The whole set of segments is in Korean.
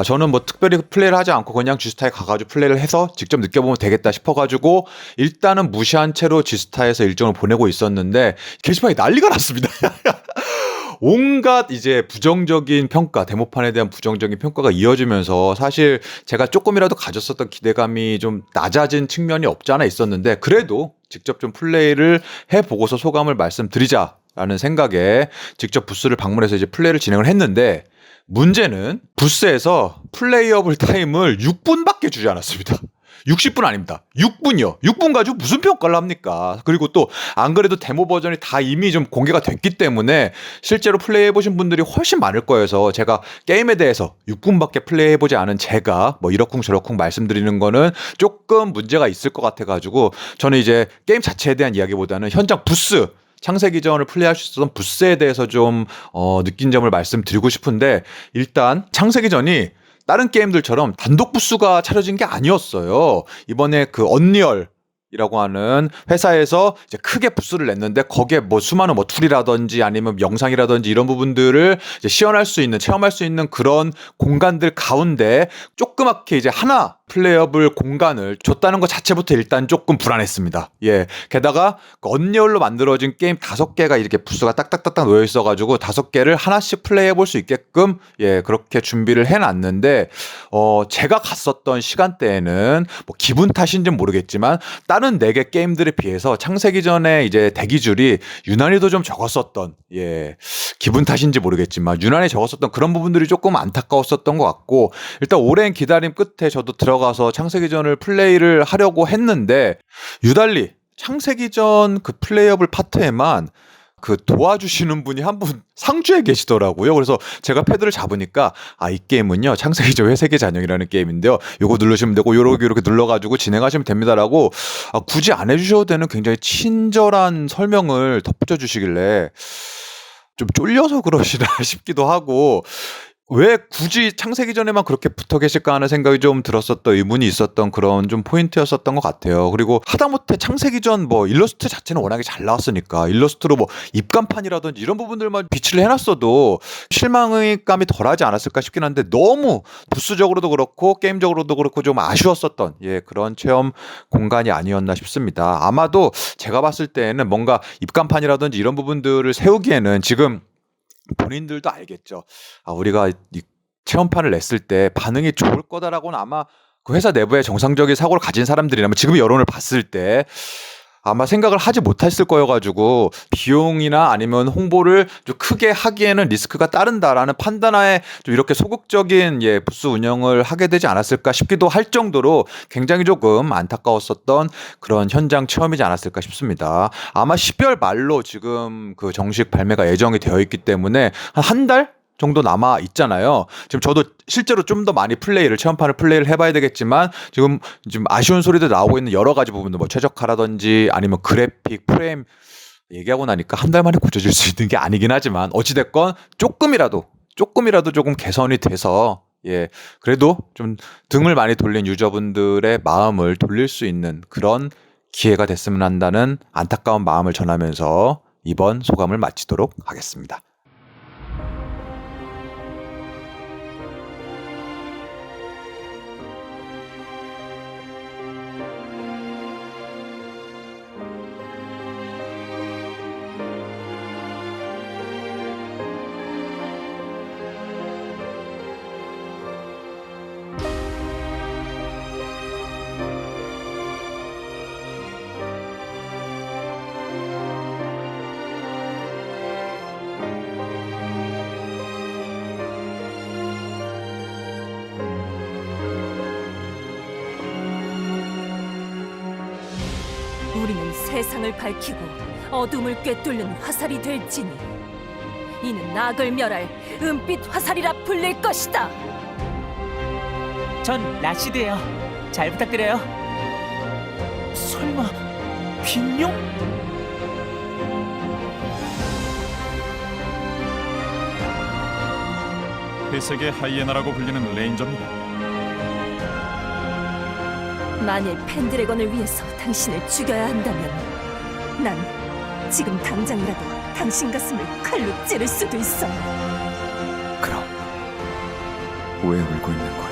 아, 저는 뭐 특별히 플레이를 하지 않고 그냥 G스타에 가가지고 플레이를 해서 직접 느껴보면 되겠다 싶어가지고 일단은 무시한 채로 G스타에서 일정을 보내고 있었는데 게시판이 난리가 났습니다. 온갖 이제 부정적인 평가, 데모판에 대한 부정적인 평가가 이어지면서 사실 제가 조금이라도 가졌었던 기대감이 좀 낮아진 측면이 없지 않아 있었는데 그래도 직접 좀 플레이를 해보고서 소감을 말씀드리자라는 생각에 직접 부스를 방문해서 이제 플레이를 진행을 했는데 문제는 부스에서 플레이어블 타임을 6분밖에 주지 않았습니다. 60분 아닙니다. 6분이요. 6분 가지고 무슨 평가를 합니까? 그리고 또 안 그래도 데모 버전이 다 이미 좀 공개가 됐기 때문에 실제로 플레이해 보신 분들이 훨씬 많을 거여서 제가 게임에 대해서 6분밖에 플레이해 보지 않은 제가 뭐 이러쿵 저러쿵 말씀드리는 거는 조금 문제가 있을 것 같아 가지고 저는 이제 게임 자체에 대한 이야기보다는 현장 부스 창세 기 전을 플레이할 수 있었던 부스에 대해서 좀 어, 느낀 점을 말씀드리고 싶은데 일단 창세 기 전이 다른 게임들처럼 단독 부스가 차려진 게 아니었어요. 이번에 그 언리얼 이라고 하는 회사에서 이제 크게 부스를 냈는데 거기에 뭐 수많은 뭐 툴이라든지 아니면 영상이라든지 이런 부분들을 이제 시연할 수 있는 체험할 수 있는 그런 공간들 가운데 조그맣게 이제 하나 플레이어블 공간을 줬다는 것 자체부터 일단 조금 불안했습니다. 예. 게다가 그 언리얼로 만들어진 게임 다섯 개가 이렇게 부스가 딱딱딱딱 놓여 있어가지고 다섯 개를 하나씩 플레이해 볼 수 있게끔 예 그렇게 준비를 해놨는데 어 제가 갔었던 시간대에는 뭐 기분 탓인지는 모르겠지만 다른 네 개 게임들에 비해서 창세기 전에 이제 대기줄이 유난히도 좀 적었었던 예 기분 탓인지 모르겠지만 유난히 적었었던 그런 부분들이 조금 안타까웠었던 것 같고 일단 오랜 기다림 끝에 저도 들어 가서 창세기전을 플레이를 하려고 했는데 유달리 창세기전 그 플레이어블 파트에만 그 도와주시는 분이 한 분 상주에 계시더라고요. 그래서 제가 패드를 잡으니까 아 이 게임은요 창세기전 회색의 잔영이라는 게임인데요. 요거 누르시면 되고 요렇게 요렇게 눌러가지고 진행하시면 됩니다라고 아, 굳이 안 해주셔도 되는 굉장히 친절한 설명을 덧붙여 주시길래 좀 쫄려서 그러시나 싶기도 하고 왜 굳이 창세기 전에만 그렇게 붙어 계실까 하는 생각이 좀 들었었던 의문이 있었던 그런 좀 포인트였었던 것 같아요. 그리고 하다못해 창세기 전 뭐 일러스트 자체는 워낙에 잘 나왔으니까 일러스트로 뭐 입간판이라든지 이런 부분들만 비치를 해놨어도 실망감이 덜하지 않았을까 싶긴 한데 너무 부수적으로도 그렇고 게임적으로도 그렇고 좀 아쉬웠었던 예 그런 체험 공간이 아니었나 싶습니다. 아마도 제가 봤을 때는 뭔가 입간판이라든지 이런 부분들을 세우기에는 지금 본인들도 알겠죠. 아, 우리가 이 체험판을 냈을 때 반응이 좋을 거다라고는 아마 그 회사 내부에 정상적인 사고를 가진 사람들이라면 지금 여론을 봤을 때 아마 생각을 하지 못했을 거여가지고 비용이나 아니면 홍보를 좀 크게 하기에는 리스크가 따른다라는 판단하에 좀 이렇게 소극적인 예 부스 운영을 하게 되지 않았을까 싶기도 할 정도로 굉장히 조금 안타까웠었던 그런 현장 체험이지 않았을까 싶습니다. 아마 12월 말로 지금 그 정식 발매가 예정이 되어 있기 때문에 한 한 달? 정도 남아 있잖아요. 지금 저도 실제로 좀 더 많이 플레이를 체험판을 플레이를 해봐야 되겠지만 지금 지금 아쉬운 소리도 나오고 있는 여러 가지 부분들 뭐 최적화라든지 아니면 그래픽 프레임 얘기하고 나니까 한 달 만에 고쳐질 수 있는 게 아니긴 하지만 어찌됐건 조금이라도 조금이라도 조금 개선이 돼서 예 그래도 좀 등을 많이 돌린 유저분들의 마음을 돌릴 수 있는 그런 기회가 됐으면 한다는 안타까운 마음을 전하면서 이번 소감을 마치도록 하겠습니다. 세상을 밝히고 어둠을 꿰뚫는 화살이 될지니 이는 악을 멸할 은빛 화살이라 불릴 것이다. 전 라시드예요. 잘 부탁드려요. 설마 빈용? 회색의 하이에나라고 불리는 레인저입니다. 만일 펜드래건을 위해서 당신을 죽여야 한다면 난 지금 당장이라도 당신 가슴을 칼로 찌를 수도 있어. 그럼 왜 울고 있는 거야?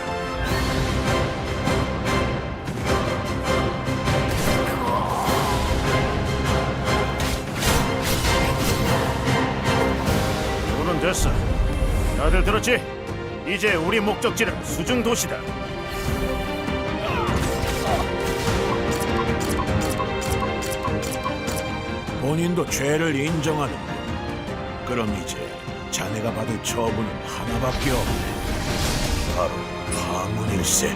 오는 됐어. 다들 들었지? 이제 우리 목적지는 수중 도시다. 본인도 죄를 인정하는데 그럼 이제 자네가 받을 처분은 하나밖에 없네. 바로 파문일세.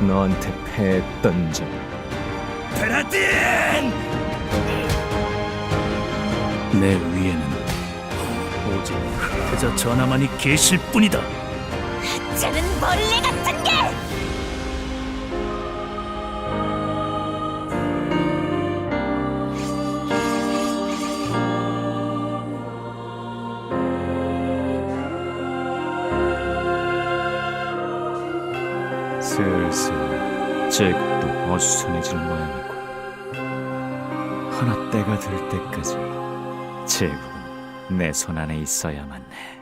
너한테 패했던 점 베라딘! 내 위에는 오직 그저 전하만이 계실 뿐이다. 쟤는 벌레 같은 게! 슬슬 제국도 어수선해질 모양이고 하나 때가 될 때까지 제국은 내 손 안에 있어야만 해.